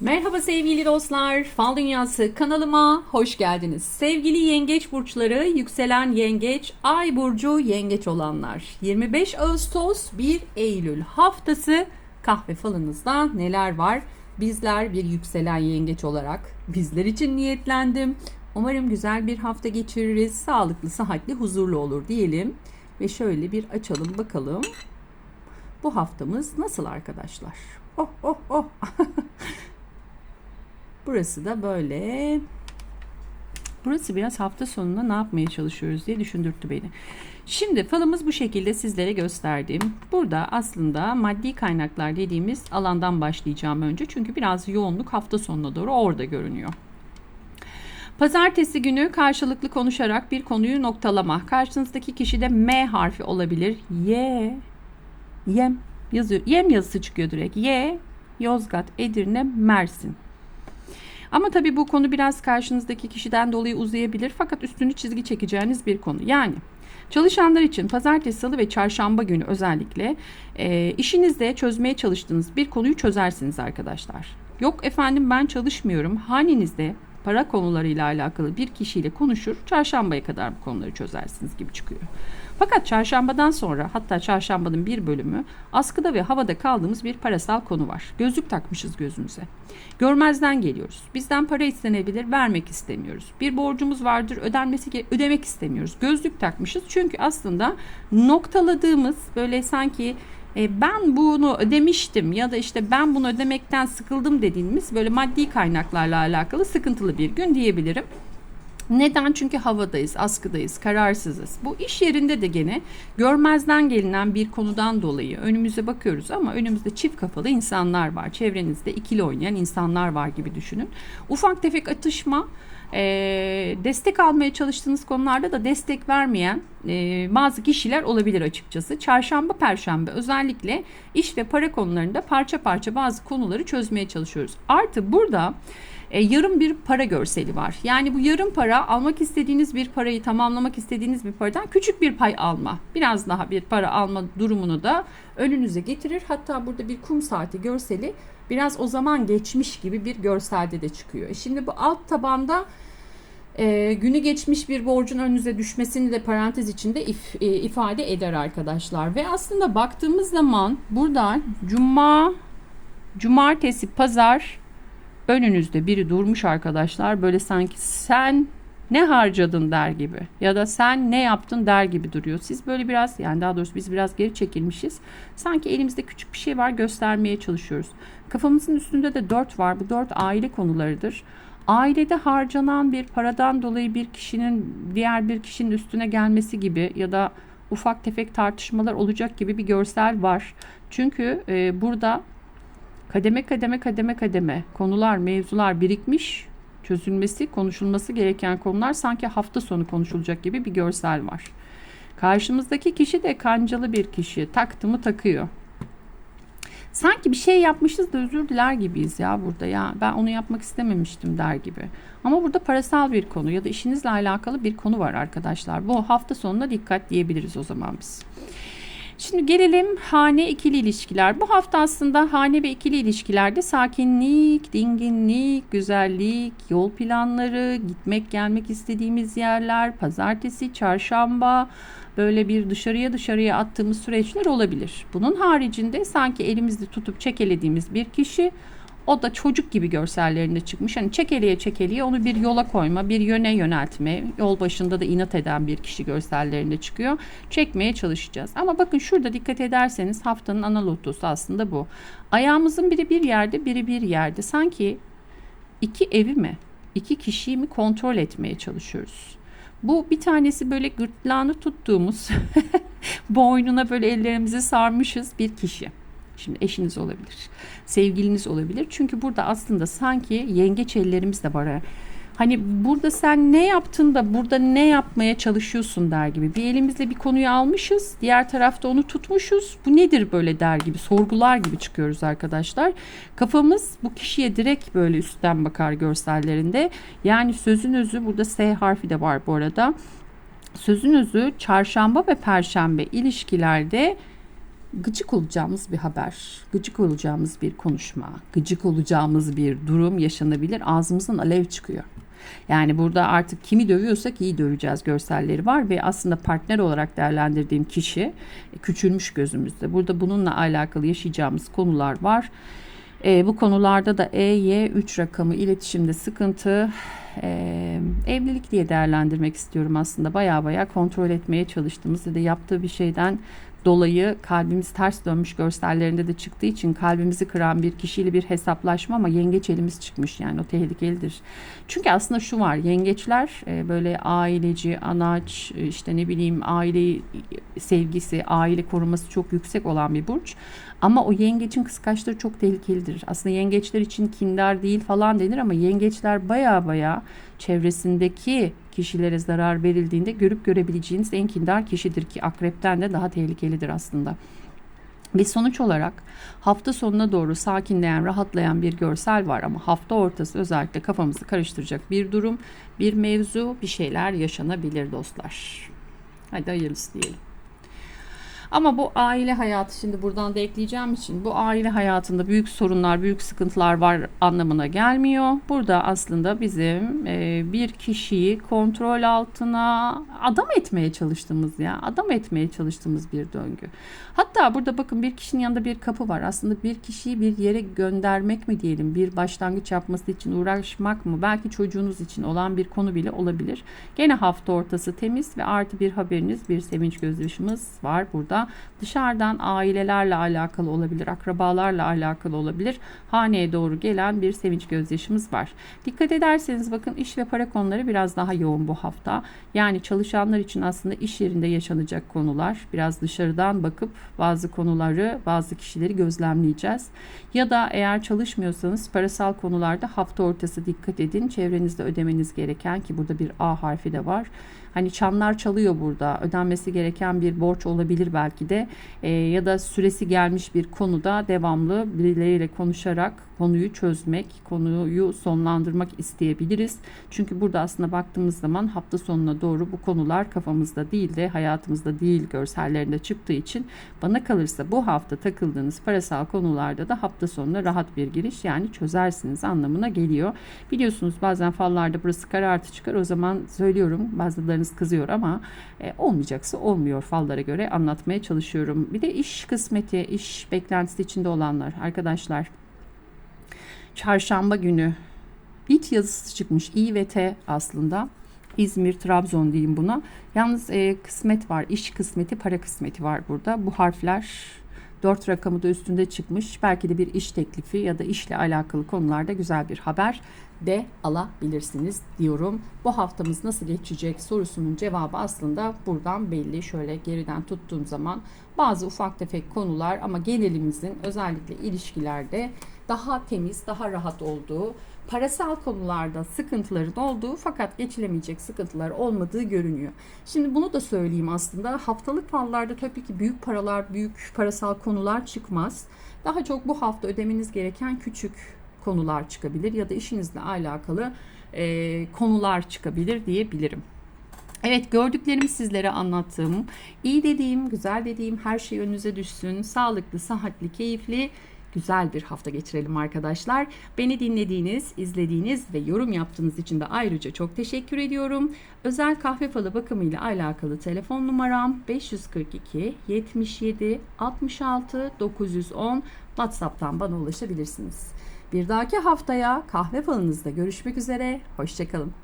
Merhaba sevgili dostlar. Fal Dünyası kanalıma hoş geldiniz. Sevgili yengeç burçları, yükselen yengeç, ay burcu yengeç olanlar. 25 Ağustos 1 Eylül haftası kahve falınızda neler var? Bizler bir yükselen yengeç olarak bizler için niyetlendim. Umarım güzel bir hafta geçiririz. Sağlıklı, sıhhatli, huzurlu olur diyelim. Ve şöyle bir açalım bakalım. Bu haftamız nasıl arkadaşlar? Oh oh oh. Burası da böyle. Burası biraz hafta sonunda ne yapmaya çalışıyoruz diye düşündürttü beni. Şimdi falımız bu şekilde sizlere gösterdim. Burada aslında maddi kaynaklar dediğimiz alandan başlayacağım önce. Çünkü biraz yoğunluk hafta sonuna doğru orada görünüyor. Pazartesi günü karşılıklı konuşarak bir konuyu noktalama. Karşınızdaki kişi de M harfi olabilir. Y, yem yazıyor. Yem yazısı çıkıyor direkt. Y, Yozgat, Edirne, Mersin. Ama tabii bu konu biraz karşınızdaki kişiden dolayı uzayabilir fakat üstünü çizgi çekeceğiniz bir konu. Yani çalışanlar için pazartesi, salı ve çarşamba günü özellikle e, işinizde çözmeye çalıştığınız bir konuyu çözersiniz arkadaşlar. Yok efendim ben çalışmıyorum. Hanenizde para konularıyla alakalı bir kişiyle konuşur, çarşambaya kadar bu konuları çözersiniz gibi çıkıyor. Fakat çarşambadan sonra hatta çarşambanın bir bölümü askıda ve havada kaldığımız bir parasal konu var. Gözlük takmışız gözümüze. Görmezden geliyoruz. Bizden para istenebilir, vermek istemiyoruz. Bir borcumuz vardır, ödenmesi ödemek istemiyoruz. Gözlük takmışız çünkü aslında noktaladığımız böyle sanki e, ben bunu ödemiştim ya da işte ben bunu ödemekten sıkıldım dediğimiz böyle maddi kaynaklarla alakalı sıkıntılı bir gün diyebilirim. Neden? Çünkü havadayız, askıdayız, kararsızız. Bu iş yerinde de gene görmezden gelinen bir konudan dolayı önümüze bakıyoruz ama önümüzde çift kafalı insanlar var. Çevrenizde ikili oynayan insanlar var gibi düşünün. Ufak tefek atışma, e, destek almaya çalıştığınız konularda da destek vermeyen e, bazı kişiler olabilir açıkçası. Çarşamba, perşembe özellikle iş ve para konularında parça parça bazı konuları çözmeye çalışıyoruz. Artı burada e, yarım bir para görseli var. Yani bu yarım para almak istediğiniz bir parayı tamamlamak istediğiniz bir paradan küçük bir pay alma. Biraz daha bir para alma durumunu da önünüze getirir. Hatta burada bir kum saati görseli biraz o zaman geçmiş gibi bir görselde de çıkıyor. E şimdi bu alt tabanda e, günü geçmiş bir borcun önünüze düşmesini de parantez içinde if, e, ifade eder arkadaşlar. Ve aslında baktığımız zaman burada cuma, cumartesi, pazar önünüzde biri durmuş arkadaşlar. Böyle sanki sen ne harcadın der gibi ya da sen ne yaptın der gibi duruyor. Siz böyle biraz yani daha doğrusu biz biraz geri çekilmişiz. Sanki elimizde küçük bir şey var göstermeye çalışıyoruz. Kafamızın üstünde de dört var. Bu dört aile konularıdır. Ailede harcanan bir paradan dolayı bir kişinin diğer bir kişinin üstüne gelmesi gibi ya da ufak tefek tartışmalar olacak gibi bir görsel var. Çünkü e, burada kademe kademe kademe kademe konular, mevzular birikmiş, çözülmesi, konuşulması gereken konular sanki hafta sonu konuşulacak gibi bir görsel var. Karşımızdaki kişi de kancalı bir kişi. Taktı mı takıyor. Sanki bir şey yapmışız da özür diler gibiyiz ya burada ya. Ben onu yapmak istememiştim der gibi. Ama burada parasal bir konu ya da işinizle alakalı bir konu var arkadaşlar. Bu hafta sonuna dikkat diyebiliriz o zaman biz. Şimdi gelelim hane ikili ilişkiler. Bu hafta aslında hane ve ikili ilişkilerde sakinlik, dinginlik, güzellik, yol planları, gitmek gelmek istediğimiz yerler, pazartesi, çarşamba böyle bir dışarıya dışarıya attığımız süreçler olabilir. Bunun haricinde sanki elimizde tutup çekelediğimiz bir kişi o da çocuk gibi görsellerinde çıkmış. Hani çekeliye çekeliye onu bir yola koyma, bir yöne yöneltme. Yol başında da inat eden bir kişi görsellerinde çıkıyor. Çekmeye çalışacağız. Ama bakın şurada dikkat ederseniz haftanın ana lotosu aslında bu. Ayağımızın biri bir yerde, biri bir yerde. Sanki iki evi mi, iki kişiyi mi kontrol etmeye çalışıyoruz. Bu bir tanesi böyle gırtlağını tuttuğumuz, boynuna böyle ellerimizi sarmışız bir kişi. Şimdi eşiniz olabilir, sevgiliniz olabilir. Çünkü burada aslında sanki yengeç ellerimiz de var. Hani burada sen ne yaptın da burada ne yapmaya çalışıyorsun der gibi. Bir elimizle bir konuyu almışız, diğer tarafta onu tutmuşuz. Bu nedir böyle der gibi, sorgular gibi çıkıyoruz arkadaşlar. Kafamız bu kişiye direkt böyle üstten bakar görsellerinde. Yani sözün özü burada S harfi de var bu arada. Sözün özü çarşamba ve perşembe ilişkilerde gıcık olacağımız bir haber, gıcık olacağımız bir konuşma, gıcık olacağımız bir durum yaşanabilir. Ağzımızdan alev çıkıyor. Yani burada artık kimi dövüyorsak iyi döveceğiz görselleri var ve aslında partner olarak değerlendirdiğim kişi küçülmüş gözümüzde. Burada bununla alakalı yaşayacağımız konular var. E, bu konularda da E, Y, 3 rakamı iletişimde sıkıntı, e, evlilik diye değerlendirmek istiyorum aslında. Baya baya kontrol etmeye çalıştığımız ya da yaptığı bir şeyden dolayı kalbimiz ters dönmüş görsellerinde de çıktığı için kalbimizi kıran bir kişiyle bir hesaplaşma ama yengeç elimiz çıkmış yani o tehlikelidir. Çünkü aslında şu var yengeçler e, böyle aileci, anaç işte ne bileyim aile sevgisi, aile koruması çok yüksek olan bir burç. Ama o yengeçin kıskaçları çok tehlikelidir. Aslında yengeçler için kindar değil falan denir ama yengeçler baya baya çevresindeki kişilere zarar verildiğinde görüp görebileceğiniz en kindar kişidir ki akrepten de daha tehlikelidir aslında. Ve sonuç olarak hafta sonuna doğru sakinleyen, rahatlayan bir görsel var ama hafta ortası özellikle kafamızı karıştıracak bir durum, bir mevzu, bir şeyler yaşanabilir dostlar. Hadi hayırlısı diyelim. Ama bu aile hayatı şimdi buradan da ekleyeceğim için bu aile hayatında büyük sorunlar, büyük sıkıntılar var anlamına gelmiyor. Burada aslında bizim e, bir kişiyi kontrol altına adam etmeye çalıştığımız ya, adam etmeye çalıştığımız bir döngü. Hatta burada bakın bir kişinin yanında bir kapı var. Aslında bir kişiyi bir yere göndermek mi diyelim, bir başlangıç yapması için uğraşmak mı, belki çocuğunuz için olan bir konu bile olabilir. Gene hafta ortası temiz ve artı bir haberiniz, bir sevinç gözyaşımız var burada dışarıdan ailelerle alakalı olabilir, akrabalarla alakalı olabilir. Haneye doğru gelen bir sevinç gözyaşımız var. Dikkat ederseniz bakın iş ve para konuları biraz daha yoğun bu hafta. Yani çalışanlar için aslında iş yerinde yaşanacak konular. Biraz dışarıdan bakıp bazı konuları, bazı kişileri gözlemleyeceğiz. Ya da eğer çalışmıyorsanız parasal konularda hafta ortası dikkat edin. Çevrenizde ödemeniz gereken ki burada bir A harfi de var Hani çanlar çalıyor burada. Ödenmesi gereken bir borç olabilir belki de. E, ya da süresi gelmiş bir konuda devamlı birileriyle konuşarak konuyu çözmek, konuyu sonlandırmak isteyebiliriz. Çünkü burada aslında baktığımız zaman hafta sonuna doğru bu konular kafamızda değil de hayatımızda değil görsellerinde çıktığı için bana kalırsa bu hafta takıldığınız parasal konularda da hafta sonuna rahat bir giriş yani çözersiniz anlamına geliyor. Biliyorsunuz bazen fallarda burası karartı çıkar. O zaman söylüyorum bazılarınız kızıyor ama e, olmayacaksa olmuyor fallara göre anlatmaya çalışıyorum. Bir de iş kısmeti, iş beklentisi içinde olanlar arkadaşlar çarşamba günü it yazısı çıkmış. İ ve T aslında. İzmir, Trabzon diyeyim buna. Yalnız e, kısmet var. iş kısmeti, para kısmeti var burada. Bu harfler dört rakamı da üstünde çıkmış. Belki de bir iş teklifi ya da işle alakalı konularda güzel bir haber de alabilirsiniz diyorum. Bu haftamız nasıl geçecek sorusunun cevabı aslında buradan belli. Şöyle geriden tuttuğum zaman bazı ufak tefek konular ama genelimizin özellikle ilişkilerde daha temiz, daha rahat olduğu, parasal konularda sıkıntıların olduğu fakat geçilemeyecek sıkıntılar olmadığı görünüyor. Şimdi bunu da söyleyeyim aslında haftalık fallarda tabii ki büyük paralar, büyük parasal konular çıkmaz. Daha çok bu hafta ödemeniz gereken küçük konular çıkabilir ya da işinizle alakalı e, konular çıkabilir diyebilirim. Evet gördüklerimi sizlere anlattım. İyi dediğim, güzel dediğim her şey önünüze düşsün. Sağlıklı, sıhhatli, keyifli güzel bir hafta geçirelim arkadaşlar. Beni dinlediğiniz, izlediğiniz ve yorum yaptığınız için de ayrıca çok teşekkür ediyorum. Özel kahve falı bakımıyla alakalı telefon numaram 542 77 66 910 WhatsApp'tan bana ulaşabilirsiniz. Bir dahaki haftaya kahve falınızda görüşmek üzere. Hoşçakalın.